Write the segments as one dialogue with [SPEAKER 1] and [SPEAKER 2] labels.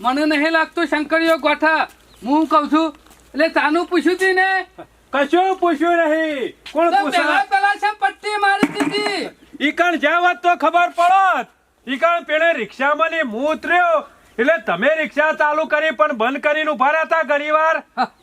[SPEAKER 1] મને નહીં લાગતું શંકરીઓ ગોઠા. હું કઉ છું એટલે તાનું પૂછ્યું તી ને?
[SPEAKER 2] કશું પૂછ્યું નહીં. કોણ
[SPEAKER 1] પૂછ્યું પેલા છે પટ્ટી મારી દીધી
[SPEAKER 2] ઈકણ કણ જ્યાં વાત તો ખબર પડત. ઈકણ કણ પેલે રિક્ષામાં ને હું ઉતર્યો. એટલે તમે રિક્ષા ચાલુ કરી પણ બંધ કરીને ઊભા રહ્યા ઘણી વાર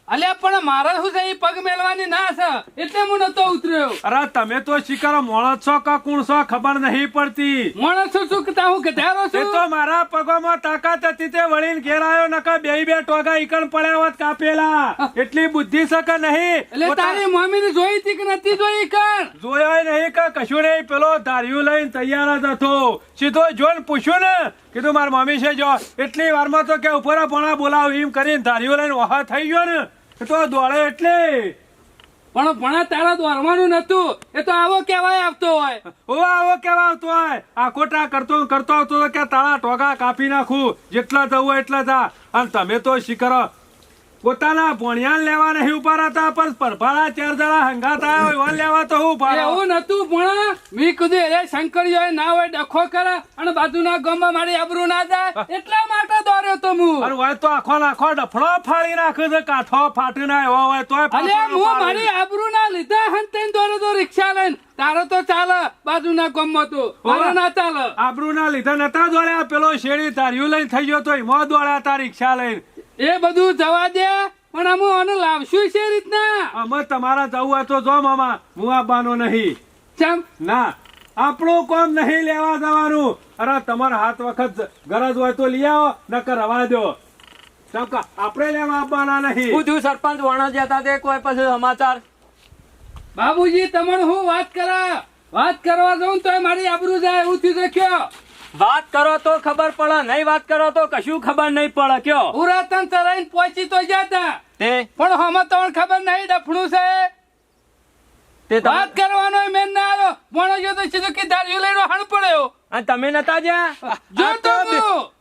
[SPEAKER 1] અલ્યા પણ મારે શું છે? એ પગ મેલવાની ના છે. એટલે હું નતો ઉતર્યો.
[SPEAKER 2] અરે તમે તો શિકાર મોણસ છો કે કુણ છો? ખબર નહીં પડતી.
[SPEAKER 1] મોણ શું શું કહેતા? હું ગધારો
[SPEAKER 2] એ
[SPEAKER 1] છું.
[SPEAKER 2] તો મારા પગોમાં તાકાત હતી તે વળીને ઘેર આવ્યો નકા બે બે ટોગા ઈકણ પડ્યા હોત કાપેલા. એટલી બુદ્ધિ શકે નહીં?
[SPEAKER 1] એટલે તારી મમ્મી જોઈ હતી કે નથી જોઈ કણ
[SPEAKER 2] જોયો નહીં કે કશું નહીં? પેલો ધાર્યું લઈને તૈયાર જ હતો. સીધો જોઈને પૂછ્યું ને કીધું મારી મમ્મી છે જો. એટલી વારમાં તો કે ઉપર ભણા બોલાવ એમ કરીને ધાર્યું લઈને વહા થઈ ગયો ને. એ તો દોડે એટલે.
[SPEAKER 1] પણ ભણા તારા દોરવાનું નતું એ તો આવો કેવાય આવતો હોય.
[SPEAKER 2] ઓ આવો કેવા આવતો હોય. આ ખોટા કરતો કરતો આવતો કે તારા ટોગા કાપી નાખું. જેટલા થવું એટલા થા અને તમે તો શીખરો પોતાના ભણિયાન લેવા નહીં ઊભા હતા પણ પરભાળા ચાર જણા હંગાતા હોય લેવા તો હું ઊભા
[SPEAKER 1] એવું નતું ભણા. મી કીધું અરે શંકરીઓ ના હોય ડખો કરે અને બાજુના ગામમાં મારી આબરૂ ના જાય. એટલા માટે દોર્યો તો હું.
[SPEAKER 2] અરે હોય તો આખો નાખો ડફળો ફાડી નાખે છે કાઠો ફાટી ના એવો હોય તોય અરે
[SPEAKER 1] હું મારી આબરૂ ના લીધા હન તઈને દોર્યો તો રિક્ષા લઈને. તારો તો ચાલે બાજુના ગામમાં તો. મારો ના ચાલે.
[SPEAKER 2] આબરૂ ના લીધા નતા દોડ્યા પેલો શેરી તાર્યું લઈને થઈ ગયો તો એમાં દોડ્યા તા રિક્ષા લઈને.
[SPEAKER 1] એ બધું જવા દે પણ અમે આને લાવશું છે રીતના?
[SPEAKER 2] અમે તમારા જવું હોય તો જો મામા હું આવવાનો નહીં.
[SPEAKER 1] ચમ.
[SPEAKER 2] ના આપણું કોમ નહીં લેવા જવાનું. અરે તમારા હાથ વખત ગરજ હોય તો લઈ આવો નકર રવા દો. આપણે લેવા આવવાના નહીં.
[SPEAKER 3] પૂછ્યું સરપંચ વણા જતા તે કોઈ પછી સમાચાર?
[SPEAKER 1] બાબુજી તમને હું વાત કરા વાત કરવા જાઉં તો મારી આબરૂ જાય એવું થયું છે કયો?
[SPEAKER 3] વાત કરો તો ખબર પડે નહીં વાત કરો તો કશું ખબર નહીં પડે કયો?
[SPEAKER 1] પુરાતન ચલાઈને પહોંચી તો જતા
[SPEAKER 3] તે.
[SPEAKER 1] પણ હમ તમને ખબર નહીં ડફણું છે.
[SPEAKER 3] તે
[SPEAKER 1] વાત કરવાનો મેન ના આવ્યો. જો તો સીધો કે દારૂ લઈને હણ પડ્યો.
[SPEAKER 3] આ તમે નતા જ્યાં?
[SPEAKER 1] જો તો.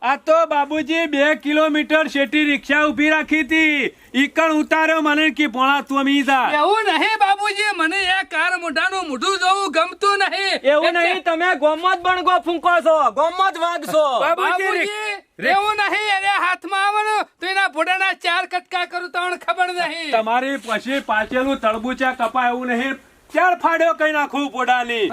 [SPEAKER 2] આ તો બાબુજી બે કિલોમીટર શેટી રિક્ષા ઊભી રાખી હતી. ઈકણ ઉતાર્યો મને કે પોણા તું અમી
[SPEAKER 1] એવું નહીં બાબુજી મને એ કાર મોઢાનું મોઢું જોવું ગમતું નહીં.
[SPEAKER 3] એવું નહીં તમે ગોમત બણગો ફૂંકો છો ગોમત વાગશો.
[SPEAKER 2] બાબુજી,
[SPEAKER 1] એવું નહીં અરે હાથમાં આવવાનું તો એના ભોડાના ચાર કટકા કરું તો ખબર નહીં.
[SPEAKER 2] તમારી પછી પાછેલું તળબુચા કપાય એવું નહીં. ચાર ફાડ્યો કઈ નાખું પોડાની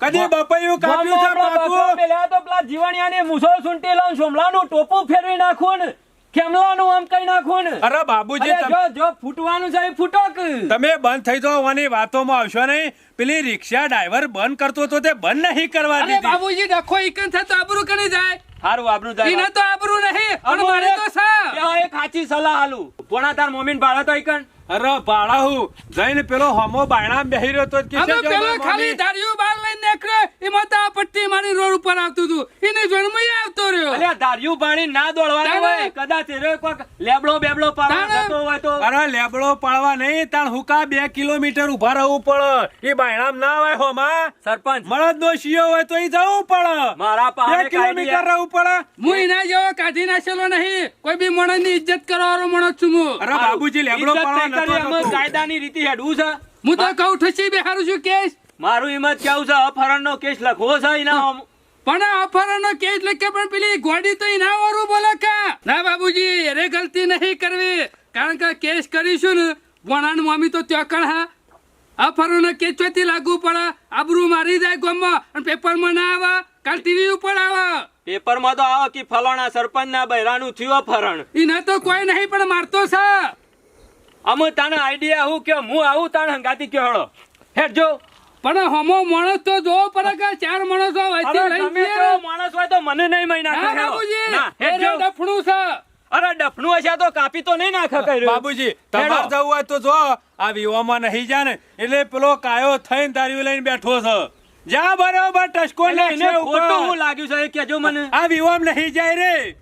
[SPEAKER 2] કદી બપૈયું કાપ્યું છે બાપુ
[SPEAKER 3] પેલા તો પેલા જીવણિયાને મુસો સુંટી લઉં સોમલાનું ટોપું ફેરવી નાખું ને ખેમલાનું આમ કઈ નાખું ને?
[SPEAKER 2] અરે બાબુજી
[SPEAKER 3] જો જો ફૂટવાનું છે એ ફૂટોક.
[SPEAKER 2] તમે બંધ થઈ જાઓ વાની વાતોમાં આવશો નહીં. પેલી રિક્ષા ડ્રાઈવર બંધ કરતો તો તે બંધ નહીં કરવા
[SPEAKER 1] અરે બાબુજી ડખો ઈકન થાય તો આબરૂ કરી જાય?
[SPEAKER 3] હારું આપણું જાય.
[SPEAKER 1] એને તો આબરૂ નહીં પણ મારે તો સા
[SPEAKER 3] એક સાચી સલાહ હાલું પોણા તાર મમ્મીને ભાડા તો ઈકણ
[SPEAKER 2] અરે બાળાહુ જઈને પેલો હમો બાયણા બેહી રહ્યો તો
[SPEAKER 1] કે પેલો ખાલી ધાર્યું બાર લઈને નીકળ્યો. એમાં તો આ પટ્ટી મારી રોડ ઉપર આવતું હતું. એને જન્મય આવતો રહ્યો.
[SPEAKER 3] અરે ધાર્યું બાણી ના દોડવાનું હોય. કદાચ એરો કોક લેબડો બેબડો પાડવા જતો હોય તો.
[SPEAKER 2] અરે લેબડો પાડવા નહીં તાણ હુકા બે કિલોમીટર ઊભા રહેવું પડે? એ બાયણામ ના આવે હોમાં?
[SPEAKER 3] સરપંચ.
[SPEAKER 2] મળદ નો હોય તો એ જવું પડે.
[SPEAKER 3] મારા
[SPEAKER 2] બે
[SPEAKER 3] પાસે
[SPEAKER 2] કિલોમીટર રહેવું પડે?
[SPEAKER 1] હું એના જેવો કાઢી નાખેલો નહીં. કોઈ બી માણસ ઇજ્જત કરવાનો માણસ છું હું.
[SPEAKER 2] અરે બાબુજી લેબડો પાડવા નતો જતો.
[SPEAKER 3] કાયદાની રીતિ હેડવું છે.
[SPEAKER 1] હું તો કઉ ઠસી બેહારું છું કેસ.
[SPEAKER 3] મારું એમ કેવું છે અપહરણ કેસ લખવો છે એના
[SPEAKER 1] પણ આ કેસ લખે પણ પેલી ગોડી તો એના વાળું બોલે કા. ના બાબુજી અરે ગલતી નહીં કરવી. કારણ કે કેસ કરીશું ને વણાન મમ્મી તો ત્યાં હા. અફારાનો કેસ ચોથી લાગુ પડે. આબરૂ મારી જાય ગામમાં અને પેપરમાં ના આવે. કાલ ટીવી ઉપર આવે.
[SPEAKER 3] પેપરમાં તો આવો કે ફલાણા સરપંચ ના બૈરાનું થયું અપહરણ.
[SPEAKER 1] એને તો કોઈ નહીં પણ મારતો છે.
[SPEAKER 3] અમે તને આઈડિયા હું કે હું આવું તને હંગાતી કે હળો? હેડ જો
[SPEAKER 1] પણ હમો માણસ તો જો પડે કે ચાર માણસો વચ્ચે
[SPEAKER 3] અરે
[SPEAKER 1] લઈ
[SPEAKER 3] તમે
[SPEAKER 1] જઈએ.
[SPEAKER 3] માણસ હોય તો મને નહીં મહિના
[SPEAKER 1] ના બાબુજી
[SPEAKER 3] હેડ જો
[SPEAKER 1] ડફણું છે.
[SPEAKER 3] અરે ડફનું હશે તો કાપી તો નહીં નાખે કર્યું.
[SPEAKER 2] બાબુજી તમાર જવું હોય તો જો આ વિવામાં નહીં જાને એટલે પેલો કાયો થઈને તારી લઈને બેઠો છે. જા બરોબર ટસકો
[SPEAKER 3] ખોટું હું લાગ્યું છે કે જો મને.
[SPEAKER 2] આ વિવામ નહીં જાય રે.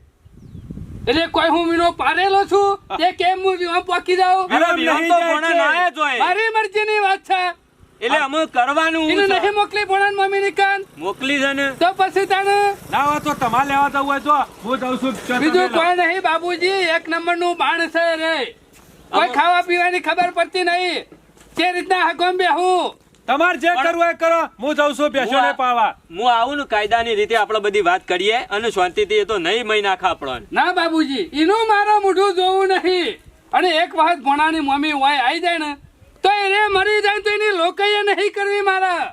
[SPEAKER 1] એટલે કોઈ હું મીનો પાડેલો છું? તે કેમ હું વિવાહ પોકી જાઉં?
[SPEAKER 3] તો ભણા ના
[SPEAKER 1] મારી વાત છે.
[SPEAKER 3] એટલે અમે કરવાનું
[SPEAKER 1] એને. નહીં મોકલી ભણાન મમ્મી ની કાન?
[SPEAKER 3] મોકલી છે ને.
[SPEAKER 1] તો પછી તને
[SPEAKER 2] ના હોય તો તમારે લેવા જવું હોય તો હું જઉં છું
[SPEAKER 1] બીજું કોઈ નહીં બાબુજી એક નંબરનું બાણ છે રે. કોઈ ખાવા પીવાની ખબર પડતી નહીં. તે રીતના હગમ બેહું.
[SPEAKER 2] તમારે જે કરવું એ કરો. હું જઉં છું ભેંસોને
[SPEAKER 3] ને
[SPEAKER 2] પાવા.
[SPEAKER 3] હું આવું ને કાયદાની રીતે આપણે બધી વાત કરીએ અને શાંતિથી એ તો નહીં મહી નાખા આપણને
[SPEAKER 1] ના બાબુજી એનું મારા મોઢું જોવું નહીં. અને એક વાત ભણાની મમ્મી હોય આવી જાય ને તો એ રે મરી જાય તો એની લોકઈએ નહીં કરવી મારા.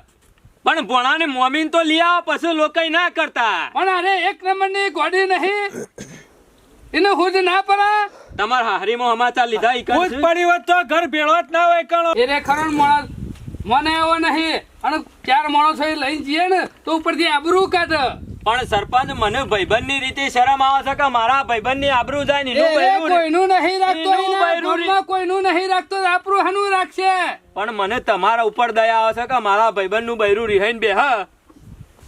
[SPEAKER 3] પણ ભોણાને મમ્મી તો લઈ આવો પછી લોકો ના કરતા.
[SPEAKER 1] પણ અરે એક નંબરની ગોડી નહીં. એને ખુદ ના પડા.
[SPEAKER 3] તમારા હારીમાં સમાચાર લીધા ઈ
[SPEAKER 2] ભૂત પડી હોત તો ઘર ભેળો જ ના હોય કણો.
[SPEAKER 1] એ રે ખરણ ને માણસ મને એવો નહીં અને ચાર માણસો એ લઈને જઈએ ને તો ઉપરથી આબરૂ કાઢ.
[SPEAKER 3] પણ સરપંચ મને ભાઈબંધની રીતે શરમ આવે છે કે મારા ભાઈબંધની આબરૂ જાય.
[SPEAKER 1] કોઈનું નહીં રાખતો કોઈનું નહીં રાખતો તો હનું રાખશે.
[SPEAKER 3] પણ મને તમારા ઉપર દયા આવે છે કે મારા ભાઈબંધનું બૈરું રિહાઈન બે હા.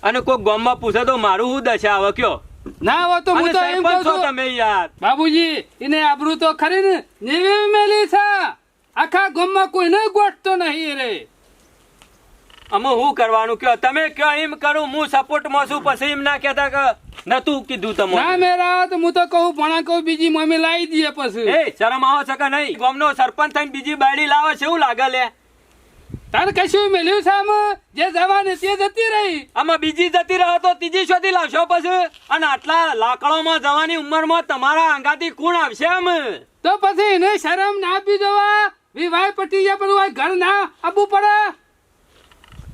[SPEAKER 3] અને કોઈ ગામમાં પૂછે તો મારું શું દશા આવે કયો?
[SPEAKER 1] ના હોય તો હું તો એમ કહું
[SPEAKER 3] છું તમે યાર.
[SPEAKER 1] બાબુજી એને આબરૂ તો ખરી ને મેલી છે. આખા ગામમાં કોઈને ગોઠતો નહીં રે.
[SPEAKER 3] અમે શું કરવાનું? કયો તમે કયો એમ કરું હું સપોર્ટમાં છું પછી એમ ના કહેતા કે નતું કીધું
[SPEAKER 1] ના
[SPEAKER 3] તમને
[SPEAKER 1] મેરા તો હું તો કહું ભણા કહું બીજી મમ્મી લાવી દઈએ પછી.
[SPEAKER 3] એ શરમ આવે છે કે નહીં? ગામનો સરપંચ થઈને બીજી બાયડી લાવે છે એવું લાગે લે?
[SPEAKER 1] તારે કશું મેલ્યું છે આમ? જે જવાની તે જતી રહી.
[SPEAKER 3] આમાં બીજી જતી રહો તો ત્રીજી શોધી લાવશો પછી. અને આટલા લાકડોમાં જવાની ઉંમરમાં તમારા આંગાથી કોણ આવશે આમ
[SPEAKER 1] તો પછી એને શરમ ના આપી જવા. વિવાહ પટી જાય પણ ઘર ના આપવું પડે.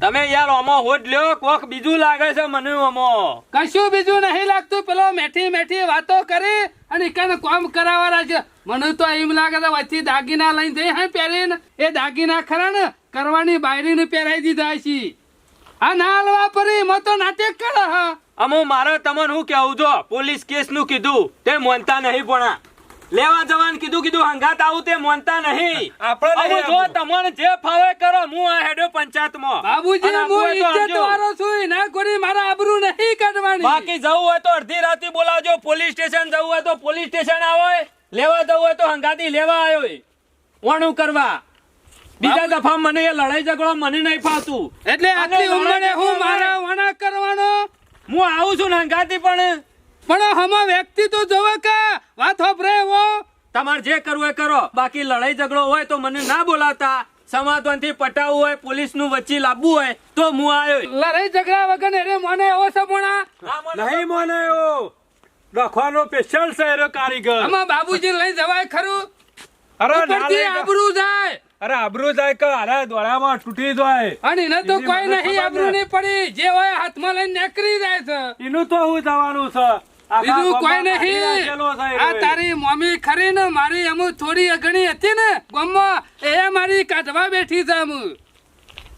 [SPEAKER 3] તમે યાર ઓમો હોટ લ્યો કોક બીજું લાગે છે મને ઓમો.
[SPEAKER 1] કશું બીજું નહીં લાગતું. પેલો મેઠી મેઠી વાતો કરી અને કને કામ કરાવવાના છે મને તો એમ લાગે છે વચ્ચે દાગીના લઈને જઈ હે પહેરીને. એ દાગીના ખરા ને કરવાની બાયરીને પહેરાઈ દીધા છે આ ના હલવા પરી મો તો નાટક કરે હા.
[SPEAKER 3] અમો મારે તમને શું કેવું જો પોલીસ કેસનું કીધું. તે માનતા નહીં પણ. લેવા જવાનું કીધું કીધું હંગાત આવું તે માનતા નહીં.
[SPEAKER 2] આપણે
[SPEAKER 3] જો તમને જે ફાવે કરો હું આ હેડો પંચાયતમાં.
[SPEAKER 1] બાબુજી હું ઇજ્જત વાળો છું ના કોઈ મારા આબરૂ નહીં કાઢવાની.
[SPEAKER 3] બાકી જવું હોય તો અડધી રાતે બોલાવજો પોલીસ સ્ટેશન જવું હોય તો પોલીસ સ્ટેશન આવો લેવા જવું હોય તો હંગાતી લેવા આવ્યો વણું કરવા. બીજા દફા મને એ લડાઈ ઝઘડો મને નહીં ફાવતું.
[SPEAKER 1] એટલે આટલી ઉંમરે હું મારા વણા કરવાનો?
[SPEAKER 3] હું આવું છું ને હંગાતી પણ.
[SPEAKER 1] પણ હમા વ્યક્તિ તો જોવે કે વાત હોભરે એવો
[SPEAKER 3] તમારે જે કરવું એ કરો. બાકી લડાઈ ઝઘડો હોય તો મને ના બોલાવતા. સમાધાનથી પટાવવું હોય પોલીસનું વચ્ચે લાવવું હોય તો હું આવ્યો.
[SPEAKER 1] લડાઈ ઝઘડા વગર એને મને એવો સપોણા
[SPEAKER 2] નહીં મને એવો. લખવાનો સ્પેશિયલ છે એરો કારીગર.
[SPEAKER 1] આમાં બાબુજી લઈ જવાય ખરું?
[SPEAKER 2] અરે
[SPEAKER 1] ઉપરથી આબરૂ જાય.
[SPEAKER 2] અરે આબરૂ જાય કે અરે દોડામાં તૂટી જાય.
[SPEAKER 1] અને એને તો
[SPEAKER 2] એની
[SPEAKER 1] કોઈ નહીં આબરૂ. નહીં પડી. જે હોય હાથમાં લઈને નીકળી જાય છે.
[SPEAKER 2] એનું તો હું જવાનું છે.
[SPEAKER 1] બીજું કોઈ નહીં. આ તારી મમ્મી ખરી ને? મારી એમ થોડી અગણી હતી ને? ગામમાં એ મારી કાઢવા બેઠી છે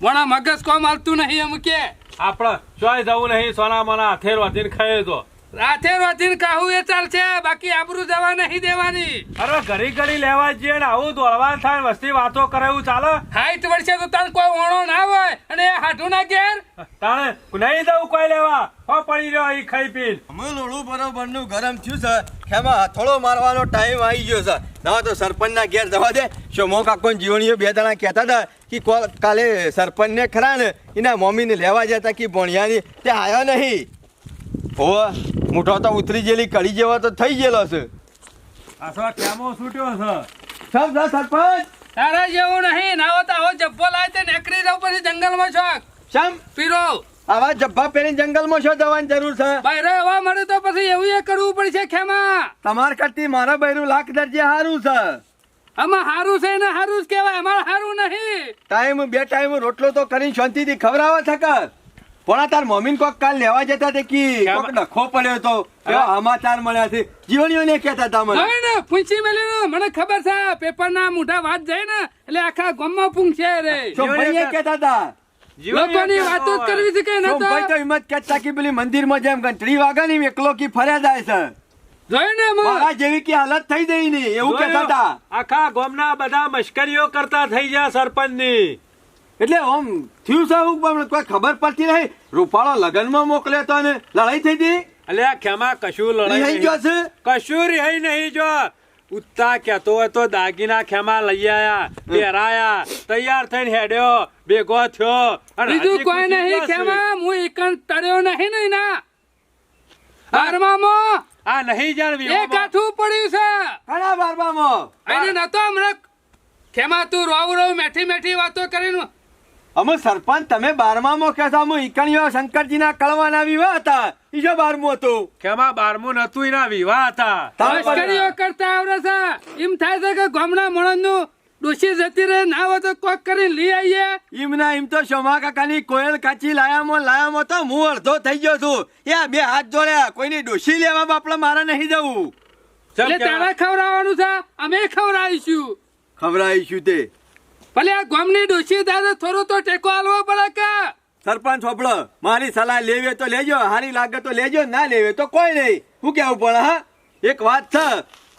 [SPEAKER 1] વણા મગજ કોમ હાલતું નહીં અમુ કે.
[SPEAKER 2] આપણે ચોય જવું નહીં? સોના મના હાથે વધીને ખાઈ તો.
[SPEAKER 1] રાતે રોતીન કહું એ ચાલશે બાકી આબરૂ જવા નહીં દેવાની.
[SPEAKER 2] અરે ઘડી ઘડી લેવા જઈએ ને આવું દોડવા થાય વસ્તી વાતો કરે એવું ચાલે?
[SPEAKER 1] હાઈટ વર્ષે તો તાર કોઈ ઓણો ના હોય અને એ હાટું ના ઘેર.
[SPEAKER 2] તાણે નહીં દઉં કોઈ લેવા? હો પડી રહ્યો અહીં ખાઈ પી
[SPEAKER 4] અમે લોડું બરોબરનું ગરમ થયું છે ખેમાં હથોડો મારવાનો ટાઈમ આવી ગયો છે. ના તો સરપંચના ઘેર જવા દે. શોમો કાકો ને જીવણીઓ બે જણા કહેતા હતા કે કો- કાલે સરપંચને ખરા ને એના મમ્મીને લેવા જતા કે ભણિયાની. તે આવ્યો નહીં. ઓવે મોટો તો ઉતરી ગયેલી કડી જેવો તો થઈ ગયેલો છે.
[SPEAKER 2] આ કેમો છૂટ્યો છે?
[SPEAKER 4] સબ સર સરપંચ.
[SPEAKER 1] તારા જેવું નહીં ના હોય તો આવો જબ્બો લાય તે નેકરી જાવ પછી જંગલમાં છોક.
[SPEAKER 4] સમ
[SPEAKER 1] પીરો.
[SPEAKER 4] આવા જબ્બા પહેરીને જંગલમાં છો જવાની જરૂર છે?
[SPEAKER 1] બહાર એવા મળે તો પછી એવું એ કરવું પડશે ખેમા.
[SPEAKER 4] તમાર કરતી મારા બહેરું લાખ દરજે સારું છે.
[SPEAKER 1] આમાં હારું છે ને હારું જ કહેવાય અમારે હારું નહીં.
[SPEAKER 4] ટાઈમ બે ટાઈમ રોટલો તો કરીને શાંતિથી ખવડાવવા થકર પણ તાર મમ્મી કોક કાલ લેવા જતા તે કી? કોક ડખો પડ્યો તો. એવા સમાચાર મળ્યા છે. જીવણીઓને કહેતા હતા મને.
[SPEAKER 1] હોય ને પૂછી મેલી મને ખબર છે પેપર ના મોટા વાત જાય ને એટલે આખા ગામમાં પૂંછે રે.
[SPEAKER 4] સોમભાઈએ કહેતા હતા
[SPEAKER 1] લોકોની વાતો જ કરવી છે કે ન
[SPEAKER 4] તો તો?
[SPEAKER 1] તો
[SPEAKER 4] હિંમત કહેતા કે પેલી મંદિરમાં જેમ ઘંટડી વાગે ને એકલો કી ફર્યા જાય છે.
[SPEAKER 1] જોઈ ને અમે.
[SPEAKER 4] મારા જેવી કી હાલત થઈ જઈ ને એવું કહેતા હતા
[SPEAKER 2] આખા ગામના બધા મશ્કરીઓ કરતા થઈ ગયા સરપંચની.
[SPEAKER 4] એટલે આમ થયું છે પણ કોઈ ખબર પડતી નહીં? રૂપાળો લગનમાં મોકલે તો ને લડાઈ થઈ હતી?
[SPEAKER 2] અલે ખેમા કશું લડાઈ નહીં જો
[SPEAKER 4] છે?
[SPEAKER 2] કશું રહી નહીં જો. ઉત્તા કહેતો હોય તો દાગીના ખેમા લઈ આયા પહેરાયા તૈયાર થઈને હેડ્યો ભેગો થયો.
[SPEAKER 1] બીજું કોઈ નહીં. ખેમા હું એકન તળ્યો નહીં નહીં ના બારમામો
[SPEAKER 2] આ નહીં જાણવી
[SPEAKER 1] એક
[SPEAKER 2] કાથું
[SPEAKER 1] હાથું પડ્યું છે.
[SPEAKER 4] ઘણા બારમામો?
[SPEAKER 1] અને નતો હમણાં ખેમા તું રોવ રોવ મેઠી મેઠી વાતો કરીને
[SPEAKER 4] અમે સરપંચ તમે બારમામાં કહેતા અમે ઈકણીઓ શંકરજીના કળવાના વિવાહ હતા. ઈજો બારમું હતું.
[SPEAKER 2] કેમાં બારમું નતું એના વિવાહ હતા.
[SPEAKER 4] તાર
[SPEAKER 1] કરતા આવડે છે. એમ થાય છે કે ગામના માણસનું ડોશી જતી રહે ના હોય તો કોક કરી લઈ આવીએ.
[SPEAKER 4] એમ ના એમ તો શોમા કાકાની કોયલ કાચી લાયામાં લાયામાં તો હું અડધો થઈ ગયો છું. એ બે હાથ જોડ્યા. કોઈની ડોશી લેવા બાપડા મારે નહીં જવું.
[SPEAKER 1] તારા ખવડાવવાનું છે. અમે ખવડાવીશું.
[SPEAKER 4] ખવડાવીશું તે.
[SPEAKER 1] ભલે આ ગામની ડોશી દાદા થોડું તો ટેકો આલવો પડે કે?
[SPEAKER 4] સરપંચ હોપડો મારી સલાહ લેવે તો લેજો હારી લાગે તો લેજો ના લેવે તો કોઈ નહીં. હું કેવું પડે હા? એક વાત છે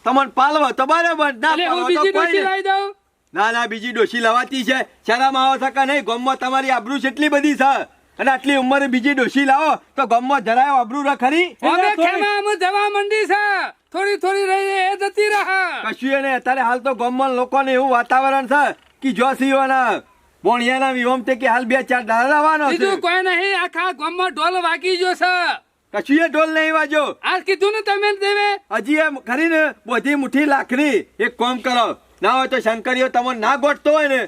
[SPEAKER 4] તમને પાલવો તો બરાબર ના
[SPEAKER 1] બીજી
[SPEAKER 4] નહીં.
[SPEAKER 1] લાવી દઉં.
[SPEAKER 4] ના ના બીજી ડોશી લવાતી છે. શરમ આવો છે કે નહીં? ગામમાં તમારી આબરૂ કેટલી બધી છે. અને આટલી ઉંમરે બીજી ડોશી લાવો તો ગામમાં જરાય આબરૂ ર ખરી?
[SPEAKER 1] અમે જવા મંડી છે. થોડી થોડી રહી એ જતી રહે.
[SPEAKER 4] કશું એને અત્યારે હાલ તો ગામમાં લોકોને એવું વાતાવરણ છે કે જો સીવાના બોણિયાના વિહોમ તે કે હાલ બે ચાર દાડા લાવવાનો છે.
[SPEAKER 1] બીજું કોઈ નહીં આખા ગામમાં ઢોલ વાગી ગયો છે.
[SPEAKER 4] કશું એ ઢોલ નહીં વાજો
[SPEAKER 1] આજ કીધું ને તમે દેવે?
[SPEAKER 4] હજી એમ કરીને બધી મુઠ્ઠી લાખની એક કોમ કરો. ના હોય તો શંકરીઓ તમને ના ગોઠતો હોય ને.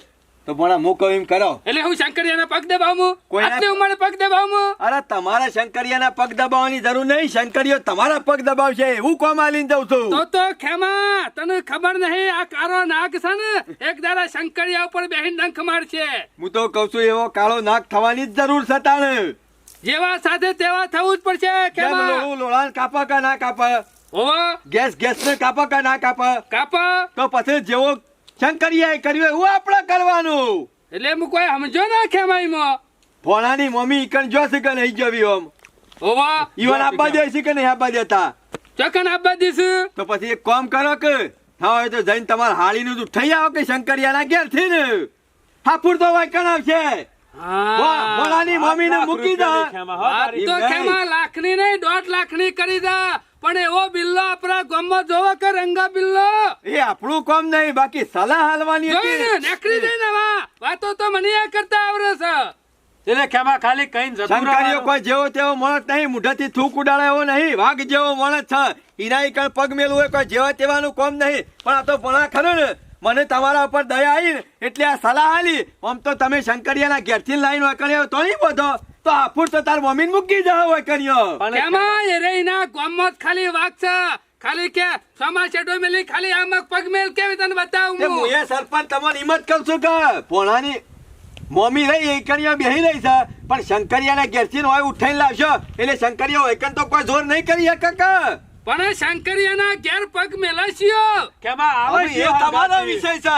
[SPEAKER 4] તો ભણા હું કહું એમ કરો.
[SPEAKER 1] એટલે હું શંકરિયાના પગ દબાવું?
[SPEAKER 4] કોઈના-
[SPEAKER 1] હું ઉંમરે પગ દબાવું?
[SPEAKER 4] અરે તમારા શંકરિયાના પગ દબાવવાની જરૂર નહીં. શંકરિયો તમારા પગ દબાવશે એવું કોમ આલીને જઉં છું.
[SPEAKER 1] તો તો ખેમા તને ખબર નહીં આ કારો નાક છે ને? એક દાડા શંકરિયા ઉપર બેહીન ડંખ મારશે.
[SPEAKER 4] હું તો કઉ છું એવો કાળો નાક થવાની જ જરૂર છે તાણે.
[SPEAKER 1] જેવા સાથે તેવા થવું જ પડશે ખેમા.
[SPEAKER 4] લોળું લોળાને કાપા કા ના કાપા?
[SPEAKER 1] ઓવા
[SPEAKER 4] ગેસ ગેસ ને કાપા કા ના કાપા?
[SPEAKER 1] કાપા.
[SPEAKER 4] તો પછી જેવો શંકરિયાએ કર્યું એવું આપણે કરવાનું.
[SPEAKER 1] એટલે હું કોઈ સમજો ના ખેમાઈમાં
[SPEAKER 4] ભોણાની મમ્મી ઈકણ જો છે કે નહીં જવી ઓમ.
[SPEAKER 1] ઓવા
[SPEAKER 4] ઈવન આપવા દે છે કે નહીં આપવા દેતા
[SPEAKER 1] ચકન આપવા દીશું
[SPEAKER 4] તો પછી એક કામ કરો કે હા હોય તો જઈને તમારા હાળીનું તું થઈ આવો કે શંકરિયાના ઘેરથી ને? હાપુર તો વાયકણ આવશે? વાહ, ભોળાની મમ્મીને મૂકી દો.
[SPEAKER 1] તો. ખેમા લાખની નહીં દોઢ લાખની કરી દે? પણ એવો બિલ ગામમાં જોવા કે રંગા બિલ્લો?
[SPEAKER 4] એ આપણું કામ નહીં બાકી સલાહ હાલવાની
[SPEAKER 1] ને
[SPEAKER 4] હતી.
[SPEAKER 1] નેકળી જઈને વા વાતો તો મને એ કરતા આવડે છે.
[SPEAKER 2] એટલે ખેમા ખાલી કઈ જતું
[SPEAKER 4] કોઈ જેવો તેવો માણસ નહીં મુઢાથી થૂક ઉડાડે એવો નહીં વાઘ જેવો માણસ છે. ઈના કણ પગ મેલું હોય કોઈ જેવા તેવાનું કામ નહીં. પણ આ તો ભણા ખરો ને. મને તમારા ઉપર દયા આવી એટલે આ સલાહ આલી. આમ તો તમે શંકરિયાના ઘેરથી લાઈન વાકડ્યો તો નહીં બધો. તો હાફુર તો તાર મમીન મૂકી જાવ વળકણ્યો
[SPEAKER 2] પણ
[SPEAKER 1] કેમાં એ રે ના ગામમાં ખાલી વાગ છે. ખાલી કે સમાજ છેડો મેલી ખાલી આમાં પગ મેલ કેવી તને બતાવું હું?
[SPEAKER 4] એ સરપંચ તમને હિંમત કહું છું કે પોણાની મમ્મી રહી એકણિયા બેહી રહી છે. પણ શંકરિયાના ઘેરથી હોય ઉઠાઈને લાવશો. એટલે શંકરિયા એકણ તો કોઈ જોર નહીં કરી શકે કે?
[SPEAKER 1] પણ શંકરિયાના ઘેર પગ મેલાશ્યો.
[SPEAKER 2] કેમાં આવે
[SPEAKER 4] હવે એ તમારો વિષય છે.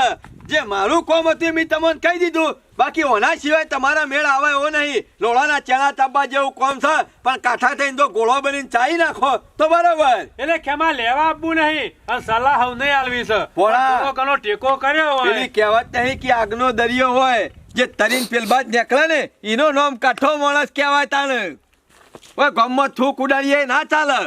[SPEAKER 4] જે મારું કોમ હતું મેં તમને કહી દીધું. બાકી ઓના સિવાય તમારા મેળ આવે એવો નહીં. લોળાના ચણા તાબા જેવું કોમ છે પણ કાઠા થઈને તો ગોળો બનીને ચાઈ નાખો તો બરાબર.
[SPEAKER 2] એટલે ખેમા લેવા આપવું નહીં અને સલાહ નહીં આલવી છે
[SPEAKER 4] પોળા.
[SPEAKER 2] કનો ટેકો કર્યો હોય.
[SPEAKER 4] એની કહેવત નહીં કે આગનો દરિયો હોય જે તરીન પેલબાજ નીકળે ને એનો નામ કાઠો માણસ કહેવાય તાને ઓય ગામમાં થૂક ઉડાડીએ ના ચાલે.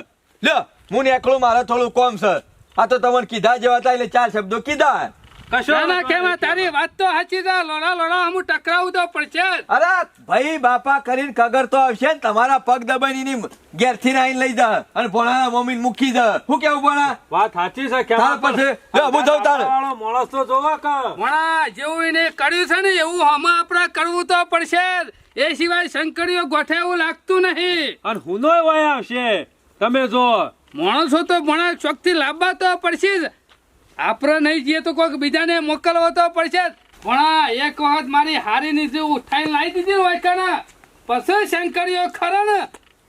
[SPEAKER 4] લ્યો હું નીકળું મારે થોડું કોમ છે. આ તો તમને કીધા જેવા હતા એટલે ચાર શબ્દો કીધા.
[SPEAKER 2] કશો
[SPEAKER 1] ના ના તારી વાત તો સાચી છે લોડા લોડા હું ટકરાવું તો પડશે
[SPEAKER 4] અરે ભાઈ બાપા કરીને કગર તો આવશે ને તમારા પગ દબાઈને ઘેરથી આવીને લઈ જા અને ભોણાના મમ્મી મૂકી દે શું કેવું ભોણા
[SPEAKER 2] વાત સાચી છે ખેમા
[SPEAKER 4] તાર પછી, લે, હું જાઉં તારે.
[SPEAKER 2] માણસ તો જોવા કે.
[SPEAKER 1] વણા જેવું એને કર્યું છે ને એવું હમણાં આપણે કરવું તો પડશે એ સિવાય શંકરીઓ ગોઠે એવું લાગતું નહીં.
[SPEAKER 2] અને હુનોય વયા આવશે. તમે જો.
[SPEAKER 1] માણસો તો ભણા ચોકથી લાંબા તો પડશે જ. આપણે નહીં જઈએ તો કોઈક બીજાને મોકલવો તો પડશે પણ ભણા એક વખત મારી હારી નીચે ઉઠાઈને લાવી દીધી ને વાયકાના પછી શંકરીઓ ખરા ને?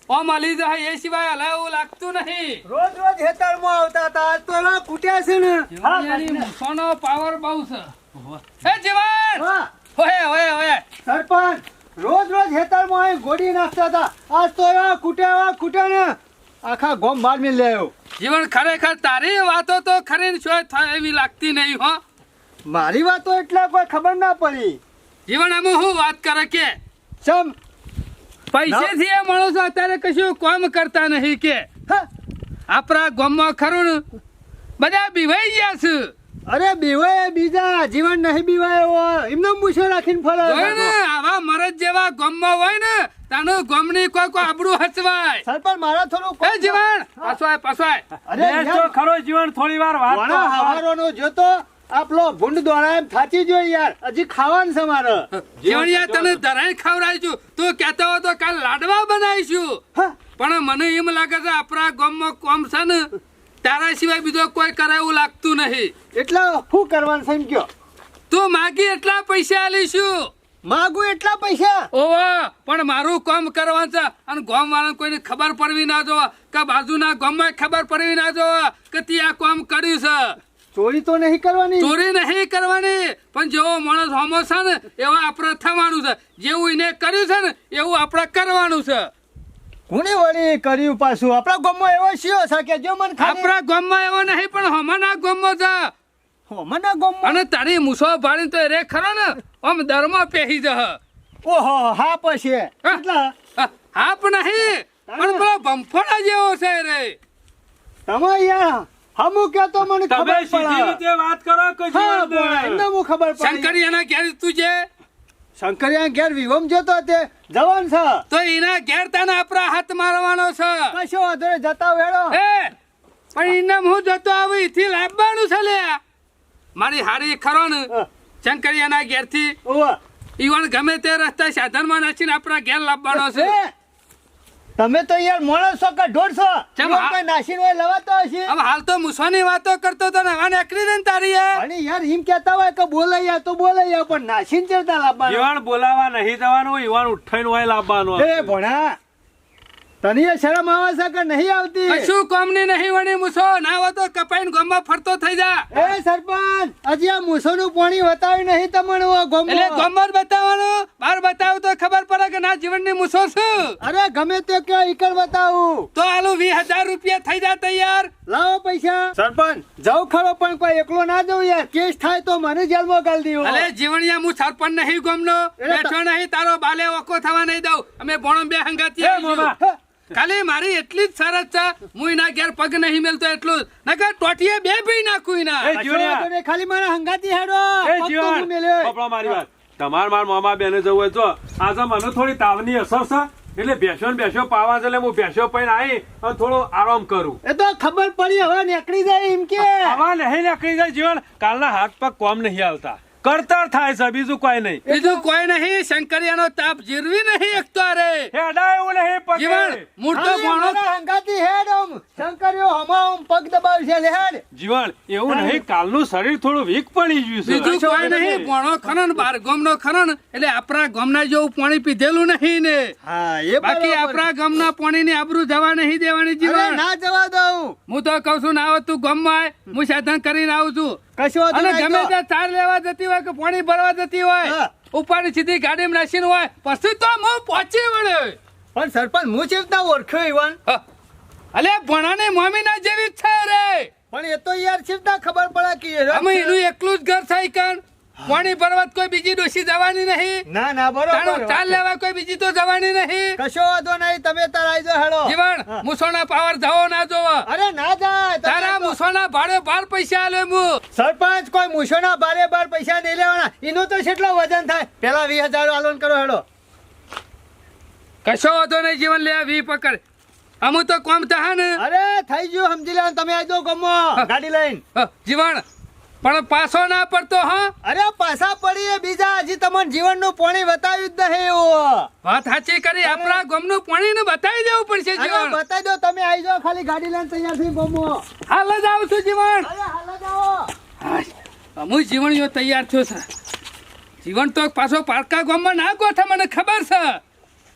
[SPEAKER 1] ઓમ અલી જાય એ સિવાય હલાવું લાગતું નહીં.
[SPEAKER 5] રોજ રોજ હેતરમાં આવતા હતા આજ તો એવા કૂટ્યા છે ને.
[SPEAKER 1] સોનો પાવર બહુ છે. એ જીવન!
[SPEAKER 5] સરપંચ રોજ રોજ હેતરમાં ગોડી ગોળી નાખતા હતા. આજ તો એવા ખૂટ્યા એવા ખૂટ્યા ને. આખા ગોમ બાર મેં લે આવ્યો
[SPEAKER 1] જીવન ખરેખર તારી વાતો તો ખરી શું થાય એવી લાગતી નહીં હો.
[SPEAKER 5] મારી વાતો એટલે કોઈ ખબર ના પડી.
[SPEAKER 1] જીવન આમાં હું વાત કરે કે?
[SPEAKER 5] ચમ.
[SPEAKER 1] પૈસેથી એ માણસો અત્યારે કશું કામ કરતા નહીં કે? આપણા ગામમાં ખરું બધા બીવાઈ ગયા છે.
[SPEAKER 5] અરે બીવાય બીજા જીવન નહીં બીવાય એમનો મૂછો રાખીને ફરે
[SPEAKER 1] ને મરદ જેવા ગામમાં હોય ને તાનું ગામની કોઈ કોઈ આબરૂ હસવાય
[SPEAKER 5] સરપંચ મારા થોડું
[SPEAKER 1] એ જીવન પસવાય પસવાય
[SPEAKER 5] અરે
[SPEAKER 2] જો ખરો જીવન થોડી વાર વાત.
[SPEAKER 5] હવારોનો જોતો આપલો ભૂંડ દોડા એમ થાચી જો યાર. હજી ખાવાનું છે મારે.
[SPEAKER 1] જીવણિયા તને ધરાઈ ખવડાવીશું તું કહેતો હો તો કાલ લાડવા બનાવીશું. પણ મને એમ લાગે છે આપણા ગામમાં કોમ છે ને તારા સિવાય બીજો કોઈ કરે એવું લાગતું નહીં.
[SPEAKER 5] એટલે શું કરવાનું છે એમ કયો?
[SPEAKER 1] તું માગી એટલા પૈસા આલીશું.
[SPEAKER 5] માગું એટલા પૈસા?
[SPEAKER 1] ઓવા પણ મારું કામ કરવાનું છે. અને ગામ વાળાને કોઈને ખબર પડવી ના જોવા. કે બાજુના ગામમાં ખબર પડવી ના જોવા કે તે આ કામ કર્યું છે.
[SPEAKER 5] ચોરી તો નહીં કરવાની?
[SPEAKER 1] ચોરી નહીં કરવાની. પણ જેવો માણસ હોમો છે ને એવા આપણે થવાનું છે. જેવું એને કર્યું છે ને એવું આપણે કરવાનું છે.
[SPEAKER 5] કોને વળી કર્યું પાછું? આપણા ગામમાં એવો શિયો છે કે જો મને
[SPEAKER 1] આપણા ગામમાં એવો નહીં પણ હમણાં ગામમાં છે.
[SPEAKER 5] હોમના ગમ
[SPEAKER 1] અને તારી મૂસો ભાડીને તો રે ખરો ને. આમ દરમાં પહેરી જહ.
[SPEAKER 5] ઓહો હા. પછી એટલા
[SPEAKER 1] હાપ નહીં પણ પેલો ભંફોડા જેવો છે રે.
[SPEAKER 5] તમે યાર હમુ કે તો મને ખબર
[SPEAKER 2] સીધી
[SPEAKER 5] પડે
[SPEAKER 2] રીતે વાત કરો કશું
[SPEAKER 5] હા
[SPEAKER 2] જીવનને.
[SPEAKER 5] પણ એમને હું ખબર પડી.
[SPEAKER 1] શંકરિયાના ઘેર તું છે?
[SPEAKER 5] શંકરિયા ઘેર વિવમ જતો તે જવાન છે.
[SPEAKER 1] તો એના ઘેર તને આપણા હાથ મારવાનો છે.
[SPEAKER 5] કશો વાંધો જતા વેળો.
[SPEAKER 1] એ પણ એને હું જતો આવું થી લાવવાનું છે લે મારી હારી ખરો ને. શંકરિયાના ઘેરથી. ઈવન ગમે તે રસ્તા સાધનમાં નાખીને આપણા ઘેર લાવવાનો છે.
[SPEAKER 5] તમે તો યાર મોણસ છો કે
[SPEAKER 1] આ-
[SPEAKER 5] કોઈ નાસીને હોય લવાતો હશે?
[SPEAKER 1] હવે હાલ તો મુસવાની વાતો કરતો તો ને નીકળી દે ને તારી એ.
[SPEAKER 5] અને યાર એમ કહેતા હોય કે બોલાય તો બોલાય પણ નાસીને ચડતા લાવવાનો?
[SPEAKER 2] જીવન બોલાવા નહીં જવાનું યુવાન ઉઠાઈને હોય લાવવાનો.
[SPEAKER 5] એ ભણા તને શરમ આવે છે કે નહીં આવતી?
[SPEAKER 1] કશું કોમની નહીં વણી મૂસો ના હોય તો કપાઈને ગોમમાં ફરતો થઈ જા.
[SPEAKER 5] એ સરપંચ હજી આ મૂસોનું પાણી બતાવ્યું નહીં તમને ગોમ
[SPEAKER 1] એટલે ગોમર બતાવવાનું. બાર બતાવું તો ખબર પડે કે ના જીવનની મૂસો છું.
[SPEAKER 5] અરે ગમે તે કે ઈકડ બતાવું.
[SPEAKER 1] તો આલુ વીસ હજાર રૂપિયા થઈ જા તૈયાર.
[SPEAKER 5] લાવો પૈસા. સરપંચ. જાઉં ખરો પણ કોઈ એકલો ના જવું યાર. કેસ થાય તો મને જેલમાં ગાલ દીવો.
[SPEAKER 1] અરે જીવણિયા હું સરપંચ નહીં ગોમનો. બેઠો નહીં તારો બાલે ઓકો થવા નહીં દઉં. અમે ભણો બે હંગાતી
[SPEAKER 2] એ
[SPEAKER 1] આવીશું.
[SPEAKER 2] મામા.
[SPEAKER 1] ખાલી મારી એટલી જ સરસ છે. હું એના ઘેર પગ નહીં મેલતો એટલું જ. નકર ટોટીએ બે ભી નાખું એના.
[SPEAKER 5] ખાલી મારા હંગાતી હેડો.
[SPEAKER 2] એ જીવન કપડા મારી વાત. તમાર માર મામા બેને જવું હોય તો આજે મને થોડી તાવની અસર છે. એટલે બેસો ને બેસો પાવા છે એટલે હું બેસો પણ આવી અને થોડો આરામ કરું.
[SPEAKER 5] એ તો ખબર પડી હવે નીકળી જાય એમ કે.
[SPEAKER 2] હવા નહીં નીકળી જાય જીવન કાલના હાથ પગ કોમ નહીં આવતા કરતર થાય છે બીજું કોઈ નહીં.
[SPEAKER 1] બીજું કોઈ નહીં શંકરિયાનો તાપ જીરવી નહીં એકતો રે
[SPEAKER 2] હેડા એવું નહીં પગ.
[SPEAKER 1] જીવન મૂળ તો ભણો
[SPEAKER 5] હંગાતી હેડ ઓમ શંકરિયો હમા આમ પગ દબાવશે લે હેડ.
[SPEAKER 2] જીવન એવું નહીં કાલનું શરીર થોડું વીક પડી ગયું છે.
[SPEAKER 1] બીજું કોઈ નહીં. ભણો ખરણ બાર ગોમનો ખરણ એટલે આપણા ગામના જેવું પાણી પીધેલું નહીં ને.
[SPEAKER 5] હા એ
[SPEAKER 1] બાકી. આપણા ગામના પાણીની આબરૂ જવા નહીં દેવાની જીવન.
[SPEAKER 5] ના જવા દઉં.
[SPEAKER 1] હું તો કહું છું ના આવ તું ગામમાં હું સાધન કરીને આવું છું.
[SPEAKER 5] કશો
[SPEAKER 1] અને ગમે ત્યાં ચાર લેવા જતી હોય કે પાણી ભરવા જતી હોય ઉપાડી સીધી ગાડીમાં નાખીને હોય પછી તો હું પહોંચી વળે.
[SPEAKER 5] પણ સરપંચ હું ચેવતા ઓળખ્યો ઈવાન?
[SPEAKER 1] અલે ભણાની મમ્મીના જેવી જ છે રે.
[SPEAKER 5] પણ એ તો યાર ચેવતા ખબર પડે કે
[SPEAKER 1] અમે એનું એકલું જ ઘર થાય કાન પાણી ભરવા કોઈ બીજી ડોસી જવાની નહીં.
[SPEAKER 5] ના ના બરોબર
[SPEAKER 1] ચાલ લેવા કોઈ બીજી તો જવાની નહીં.
[SPEAKER 5] કશો વાંધો નહીં તમે તાર આવી હેડો.
[SPEAKER 1] જીવન મુસોના પાવર જાવો ના જોવા.
[SPEAKER 5] અરે ના જાય
[SPEAKER 1] તારા મુસોના ભાડે બાર પૈસા આલે હું
[SPEAKER 5] સરપંચ કોઈ મૂછોના બારે બાર પૈસા નહીં લેવાના. એનું તો કેટલો વજન થાય? પેલા વીસ હજાર આલોન કરો હેડો.
[SPEAKER 1] કશો વાંધો નહીં જીવન લે વી પકડ. અમુ તો કોમ થા ને.
[SPEAKER 5] અરે થઈ ગયું સમજી લેવાનું તમે આવી જાઓ ગમો. ગાડી લઈને.
[SPEAKER 1] જીવન પણ પાછો ના પડતો હા.
[SPEAKER 5] અરે પાછા પડી બીજા. હજી તમને જીવનનું પાણી બતાવ્યું જ નહીં એવું.
[SPEAKER 1] વાત સાચી કરી આપણા ગમનું પાણી ને બતાવી દેવું પડશે જીવન
[SPEAKER 5] બતાવી દો તમે આવી જાઓ ખાલી ગાડી લઈને તૈયાર થઈ ગમો.
[SPEAKER 1] હાલ જ આવું છું જીવન
[SPEAKER 5] હાલ જ આવો.
[SPEAKER 1] હું જીવણીઓ તૈયાર થયો છે. જીવન તો પાછો પારકા ગામમાં ના ગોઠે મને ખબર છે.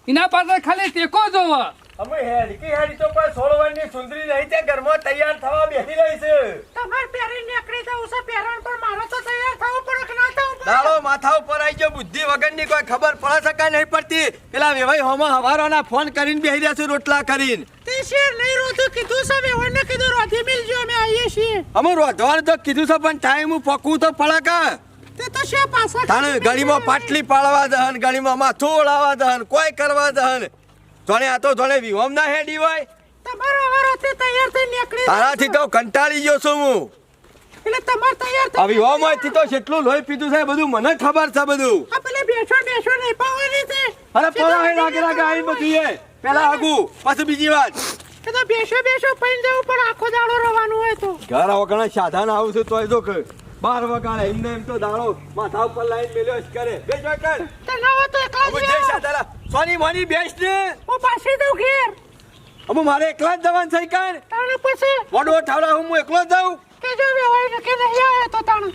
[SPEAKER 1] એના પાસે ખાલી ટેકો જોવો.
[SPEAKER 4] અમે હેડકી હેડી તો કોઈ સોળવાની સુંદરી નહીં તે ઘરમાં તૈયાર થવા બેસી રહી છે.
[SPEAKER 6] તમાર પહેરી નીકળી જવું છે પહેરણ પણ મારે તો તૈયાર થવું પડે કે ના થવું
[SPEAKER 4] દાડો માથા ઉપર આવી ગયો બુદ્ધિ વગરની કોઈ ખબર પડે શકાય નહીં પડતી? પેલા વેવાઈ હોમાં હવારોના ફોન કરીને બેસી રહ્યા છે રોટલા કરીને.
[SPEAKER 6] શેર નહીં કીધું છે કીધું રોધી મિલજો અમે આવીએ છીએ.
[SPEAKER 4] અમે રોધવાનું તો કીધું છે પણ ટાઈમ હું પકવું તો પડે કા?
[SPEAKER 6] તે તો છે પાછા
[SPEAKER 4] તાણે ગળીમાં પાટલી પાડવા દહન ગળીમાં માથું ઓળાવા દહન કોઈ કરવા દહન. જોણે આ તો જોણે વિહોમ ના હેડી હોય.
[SPEAKER 6] તમારો તૈયાર થઈ નીકળી
[SPEAKER 4] તારાથી તો કંટાળી ગયો છું હું.
[SPEAKER 6] એટલે તમારે તૈયાર થઈ
[SPEAKER 4] વિહોમ તો જેટલું લોહી પીધું છે બધું મને ખબર છે બધું.
[SPEAKER 6] આ પેલે બેસો બેસો નહીં પાવાની છે.
[SPEAKER 4] અરે પરાહે લાગે લાગે આવી બધું એ. પેલા આગુ પછી બીજી વાત.
[SPEAKER 6] કે તો બેસો બેસો પૈન જવું પણ આખો દાડો રવાનું હોય તો.
[SPEAKER 4] ઘર વગર સાધન આવું છું તોય કે બાર વગાડે એમને એમ તો દાડો માથા ઉપર લાઈન મેલ્યો જ કરે બે જો કર.
[SPEAKER 6] તે ના હોય તો એકલા જ આવો.
[SPEAKER 4] સાતારા સોની મોની બેસ ને.
[SPEAKER 6] હું પાછી દઉં ઘેર.
[SPEAKER 4] અમુ મારે એકલા જ જવાનું છે કર
[SPEAKER 6] તાણે પછી?
[SPEAKER 4] મોડો ઠાવડા હું એકલો જ જાઉં.
[SPEAKER 6] કે જો વેવાય ને કે નહીં આવે તો તાણે.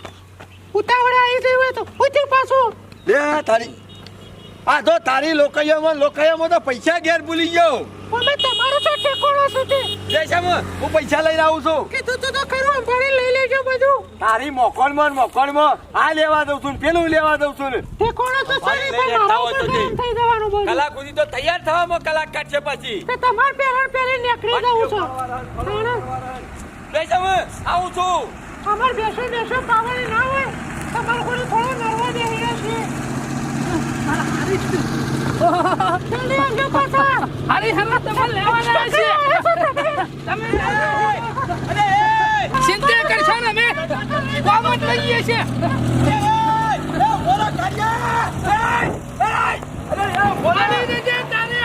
[SPEAKER 6] ઉતાવળે આવી જઈ હોય તો. ઉઠી પાછું.
[SPEAKER 4] લે તારી આ તો તારી લોકૈયામાં લોકૈયામાં તો પૈસા ઘેર ભૂલી ગયો.
[SPEAKER 6] અમે તમારો તો ઠેકોણો સુધી
[SPEAKER 4] લે શામ હું પૈસા લઈને આવું છું.
[SPEAKER 6] કીધું તું તો ખરું અંભાળી લઈ લેજો બધું.
[SPEAKER 4] તારી મોકણમાં મોકણમાં આ લેવા દઉં છું ને પેલું લેવા દઉં છું
[SPEAKER 6] ઠેકોણો તો સારી પણ મારો
[SPEAKER 3] તો
[SPEAKER 6] થઈ જવાનું બધું.
[SPEAKER 3] કલાક સુધી તો તૈયાર થવામાં કલાક કાઢશે પછી.
[SPEAKER 6] તો તમાર પહેલા પહેલી નીકળી જાઉં છું.
[SPEAKER 3] બે આવું છું.
[SPEAKER 6] અમાર બેસો બેસો પાવાની ના હોય. તમારું કોઈ થોડો નરવા બેહી છે.
[SPEAKER 1] હારી હારા તમારે લેવાના છે તમે ચિંતા કરશો ને અમે કોમત લઈએ છે હારી દેજે તારે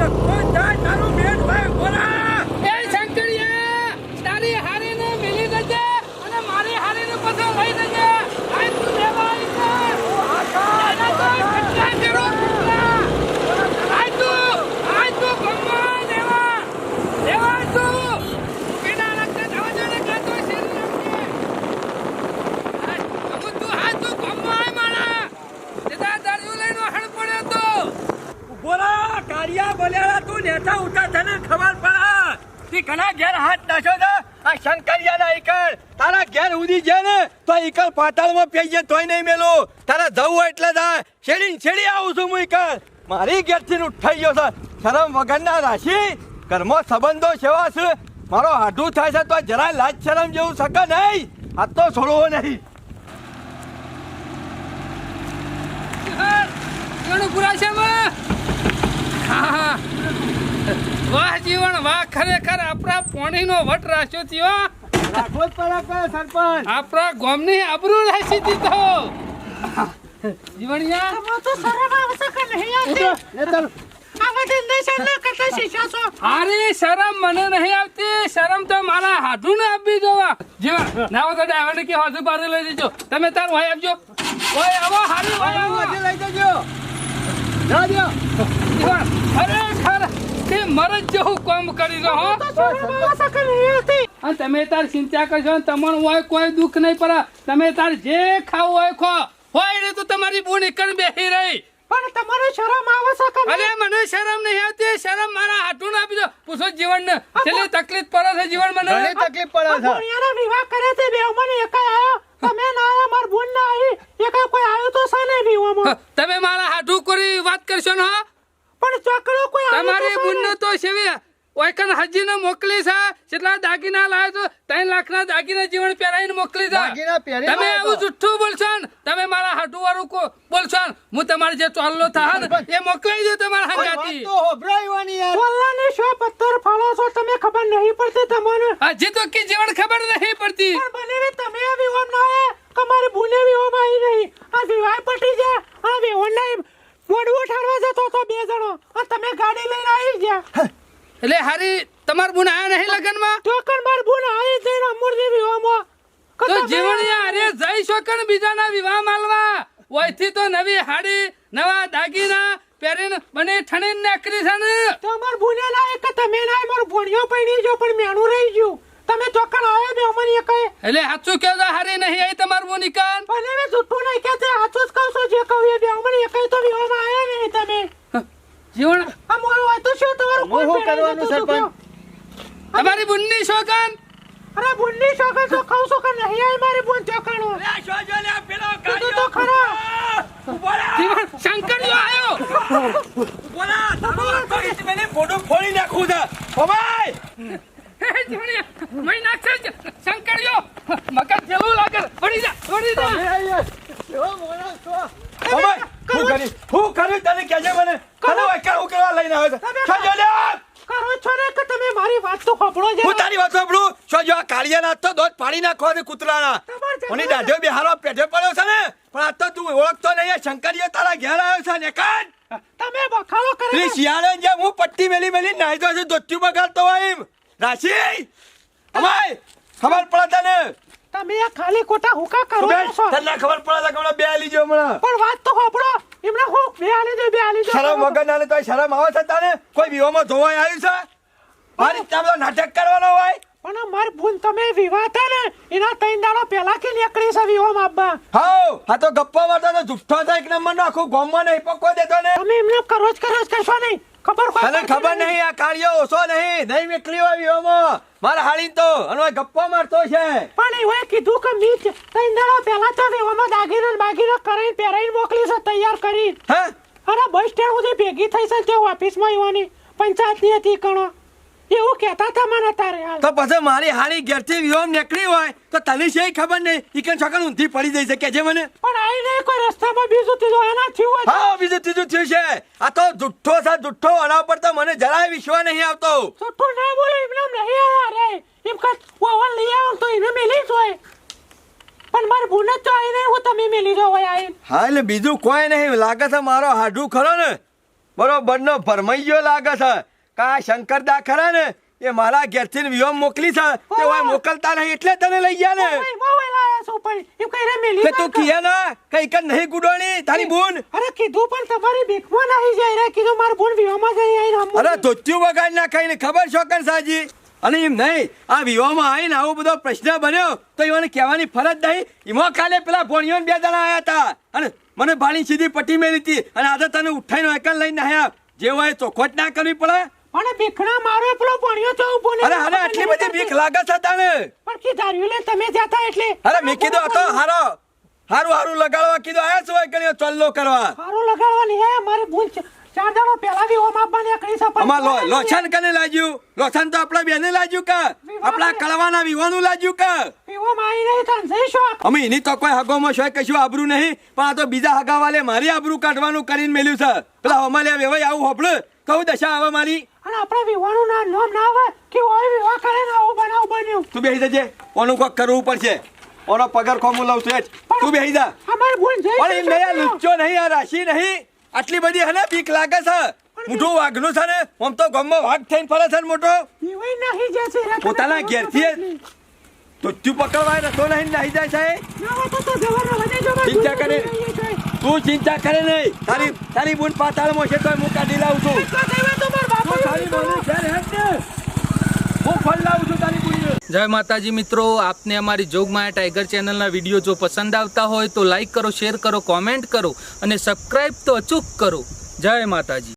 [SPEAKER 4] નખો જાય, તારું મેટ ભાઈ બોલા
[SPEAKER 1] એ શંકરિયા તારી હારી ને મિલી દેજે અને મારી હારી ને પછી લઈ દેજે આય તું લેવા આવી કર એના તો કેટલા કરો કેટલા આય તું આય તું ગમ્મા દેવા દેવા તું પેલા રસ્તે જવા દે ને કે તો શેરી રમજે તું હાય તું ગમ્મા આય મારા સીધા દરિયો લઈને હણ પડ્યો તો
[SPEAKER 3] બોલા કારિયા બોલ્યા તું નેતા ઉતા તને ખબર પડે.
[SPEAKER 4] તી કના ઘેર હાથ નાખ્યો છે? આ શંકરિયા ના ઈકળ. તારા ઘેર ઉદી છે ને, તો ઈકળ પાતાળમાં પી જાય તોય નહીં મેલો. તારા જવું એટલે જાય છેડી છેડી આવું છું હું ઈકળ. મારી ઘેરથી ઉઠાઈ ગયો છે. શરમ વગરના રાશી કર્મ સંબંધો સેવા છે. મારો હાડું થાય છે તો જરા લાજ શરમ જેવું શકે નહીં. આ તો છોડવો નહીં.
[SPEAKER 1] ઘણું પુરા છે. હા. વાહ જીવન વાહ ખરેખર આપણા પોણીનો વટ રાખ્યો થયો
[SPEAKER 5] રાખવો જ પડે સરપંચ
[SPEAKER 1] આપણા ગામની આબરૂ રાશી દીધો જીવણિયા
[SPEAKER 6] તમે તો શરમ આવશે કે નહીં આવતી આવા ધંધા ના કરતા છો
[SPEAKER 1] શરમ મને નહીં આવતી શરમ તો મારા હાથું ને આપી દો જીવન ના તો ડ્રાઈવર ને કે હાથું પાડે લઈ દેજો તમે તાર હોય આપજો ઓય આવો હારી હોય આવો
[SPEAKER 5] લઈ જજો
[SPEAKER 1] ખરેખર તે મરજ જેવું કામ કરી તમે તાર ચિંતા કરશો ને તમારું હોય કોઈ દુઃખ નહીં પડે તમે તાર જે ખાવું હોય ખો. હોય ને તો તમારી બુણ કણ બેસી રહી.
[SPEAKER 6] પણ તમારે શરમ આવશે કે
[SPEAKER 1] અરે મને શરમ નહીં આવતી. શરમ મારા હાથું આપી દો. પૂછો જીવન ને છેલ્લી તકલીફ પડે છે જીવન મને
[SPEAKER 5] ઘણી તકલીફ પડે છે.
[SPEAKER 6] દુનિયાનો વિવાહ કરે છે બે મને એકાય આયો? તમે ના આયા માર બોન ના આવી એકાય કોઈ આવ્યો તો છે ને વિવાહમાં?
[SPEAKER 1] તમે મારા હાથું કરી વાત કરશો ને હો?
[SPEAKER 6] પણ ચોકડો કોઈ
[SPEAKER 1] તમારે બુન્નો
[SPEAKER 6] તો છે
[SPEAKER 1] બુન
[SPEAKER 6] ને.
[SPEAKER 1] તો સેવી ઓયકન હજીને મોકલી છે. કેટલા દાગીના લાવ્યો તો ત્રણ લાખના દાગીના જીવન પહેરાઈને મોકલી છે. તમે આવું જુઠ્ઠું બોલશો ને તમે મારા હાટુ વાળું કો બોલશો ને હું તમારે જે ચોલ્લો થા ને એ મોકલાઈ દો તમારા હંગાતી
[SPEAKER 5] તો હોભળાવવાની યાર.
[SPEAKER 6] ચોલ્લાની શો પથ્થર ફાળો છો તમે ખબર નહીં પડતી તમને.
[SPEAKER 1] હજી તો કે જીવન ખબર નહીં પડતી.
[SPEAKER 6] પણ બને તમે આ વિવાહ ના આયા તમારી ભૂલે વિવાહમાં આવી નહીં આ વિવાહ પટી જાય આ વિવાહ ના મોડવું ઠારવા જતો તો બે જણો આ તમે ગાડી લઈને આવી ગયા
[SPEAKER 1] એટલે હારી તમાર બુન આયા નહીં લગનમાં?
[SPEAKER 6] તો કણ માર ભૂલ આવી જઈને અમૂર્તિ વિવાહમાં? કે
[SPEAKER 1] તો જીવણિયા અરે જઈ શકન બીજાના વિવાહ માલવા? ઓયથી તો નવી હાડી નવા દાગીના પહેરીને બને ઠણીને નીકળી છે ને?
[SPEAKER 6] તો માર ભૂલે ના એક તમે ના મારો ભણ્યો પડી ગયો પણ મેણું રહી ગયું. તમે ચોકણ આવ્યા બે અમને કહે
[SPEAKER 1] એટલે સાચું છો હારી નહીં આય તમાર બુન કાન
[SPEAKER 6] ભલે મેં જૂઠું નહીં તે સાચું જ કહું છું જે કહું એ બે અમને કહે તો વિવાહમાં આવ્યા નહીં તમે.
[SPEAKER 1] જીવણ?
[SPEAKER 6] આ મોરો હોય તો શું? તમારું
[SPEAKER 5] હું શું
[SPEAKER 6] કોઈ હું
[SPEAKER 5] કરવાનું સરપંચ?
[SPEAKER 1] તમારી બુન્ની શોકન?
[SPEAKER 6] અરે બુન્ની શોકન તો ખાવ છું કે નહીં આય મારી બુન ચોકણો. કીધું તો ખરો.
[SPEAKER 1] જીવણ શંકરિયો આવ્યો
[SPEAKER 4] ફોટો ફોડી નાખું દા ઓ ભાઈ!
[SPEAKER 1] જીવણ જીવણિયા નાખ શંકર જો. મગજ જેવું લાગે. પડી જા પડી જા.
[SPEAKER 6] కుత్తులానా દાડા પહેલા કે નીકળી છે વિવાહ આપવા.
[SPEAKER 4] હાઉ આ તો ગપ્પા મારતો તો જુઠ્ઠો છે એક નંબર નો આખું ગામમાં નહીં પકવા દેતો ને
[SPEAKER 6] તમે એમને કરો જ કરો જ કરશો નહીં. ખબર
[SPEAKER 4] તને ખબર નહીં? આ કાર્યો ઓછો નહીં નહીં નીકળી હોય વિવાહમાં મારા હાળી તો અને ગપ્પો મારતો છે.
[SPEAKER 6] પણ એ કીધું કે મી ત્રણ દાડા પહેલા તો વિવાહમાં દાગીના બાગીના કરીને પહેરાઈને મોકલી છે તૈયાર કરી
[SPEAKER 4] હે?
[SPEAKER 6] અરે બસ સ્ટેન્ડ સુધી ભેગી થઈ છે તે ઓફિસમાં એવાની પંચાયતની હતી કણો. એવું કહેતા હતા મને તારે
[SPEAKER 4] તો પછી મારી હાળી ઘેરથી વિહોમ નીકળી હોય તો તને છે ખબર નહીં? ઈકન છોકર ઊંધી પડી જઈ શકે છે મને.
[SPEAKER 6] પણ આઈ નહીં કોઈ રસ્તામાં બીજું ત્રીજું આના થયું હોય
[SPEAKER 4] હા બીજું ત્રીજું થયું છે. આ તો જુઠ્ઠો છે જુઠ્ઠો આના ઉપર તો મને જરાય વિશ્વાસ નહીં આવતો.
[SPEAKER 6] જુઠ્ઠો ના બોલો એમ નામ નહીં આયા રે. એમ કે ઓવન લઈ આવો તો એને મેલી જ હોય. પણ મારે ભૂલ જ તો આઈ નહીં હું તમે મેલી જો હોય આઈ
[SPEAKER 4] હા એટલે બીજું કોઈ નહીં. લાગે છે મારો હાડું ખરો ને? બરોબર નો ભરમાઈ ગયો લાગે છે. કા શંકરદા ખરા ને એ મારા ઘેરથી વિવાહ મોકલી છે. તે હોય મોકલતા નહીં એટલે તને લઈ ગયા ને?
[SPEAKER 6] એમ કઈ રે મેલી
[SPEAKER 4] તું
[SPEAKER 6] કર.
[SPEAKER 4] ના કઈ કર નહીં ગુડોણી તારી બૂન.
[SPEAKER 6] અરે કીધું પણ તમારી બીકમાં નહીં જાય રે. કીધું મારે ભૂલ વિવાહમાં જઈ આઈ
[SPEAKER 4] અરે ધોત્યું બગાડ ના ખબર છો કર સાજી? અને એમ નહીં આ વિવાહમાં આવીને આવો બધો પ્રશ્ન બન્યો તો એમને કહેવાની ફરજ નહીં. એમાં કાલે પેલા ભોણિયો બે જણા આવ્યા હતા અને મને ભાણી સીધી પટ્ટી મેલી હતી અને આજે તને ઉઠાઈને એકલ લઈને આયા. જે હોય ચોખવટ ના કરવી પડે.
[SPEAKER 6] પણ બીકણા મારો પેલો ભણ્યો તો ઊભો નહીં.
[SPEAKER 4] અરે અરે આટલી બધી બીક લાગે છે તને?
[SPEAKER 6] પણ કી ધાર્યું લે તમે જતા એટલે.
[SPEAKER 4] અરે મેં કીધું હતો હારો હારું. હારું લગાડવા કીધું આયા છો કણ્યો ચલ્લો કરવા.
[SPEAKER 6] હારું લગાડવાની હે મારી ભૂલ છે. ચાર દાડો પહેલા બી ઓમ આપવાની આકડી છે
[SPEAKER 4] અમાર લો લોછન કને લાગ્યું? લોછન તો આપણા બેને લાગ્યું કે? આપણા કળવાના વિવાનું લાગ્યું કે?
[SPEAKER 6] વિવાહમાં માઈ નહીં તન જઈશું શો
[SPEAKER 4] અમે એની તો કોઈ હગોમાં શોય કશું આબરૂ નહીં પણ આ તો બીજા હગાવાલે મારી આબરૂ કાઢવાનું કરીને મેલ્યું છે. પેલા અમારે વેવાય આવું હોપડું કહું દશા આવે મારી.
[SPEAKER 6] અને આપણા વિવાહનું ના નામ ના આવે કે ઓય વિવાહ કરે ને આવું બનાવ બન્યું.
[SPEAKER 4] તું બેહી જજે. ઓનું કોક કરવું પડશે. ઓનો પગાર ખોમું લઉં છું તું જા.
[SPEAKER 6] અમારી ભૂલ જઈ
[SPEAKER 4] પણ નહીં આ લુચ્ચો નહીં આ રાશિ નહીં. આટલી બધી હને બીક લાગે છે. મોટું વાઘનું છે ને આમ તો ગમમાં વાઘ થઈને ફરે છે મોટો પોતાના ઘેરથી જ. ધોત્યું પકડવાય નહીં નાહી જાય છે
[SPEAKER 6] તો તો
[SPEAKER 4] ચિંતા કરે. તું ચિંતા કરે નહીં. તારી તારી બુન પાતાળમાં છે તો હું કાઢી લાવું છું. હું ફળ લાવું તારી બુનને.
[SPEAKER 1] જય માતાજી મિત્રો આપને અમારી જોગમાયા ટાઈગર ચેનલના વીડિયો જો પસંદ આવતા હોય તો લાઈક કરો શેર કરો કોમેન્ટ કરો અને સબસ્ક્રાઈબ તો અચૂક કરો. જય માતાજી.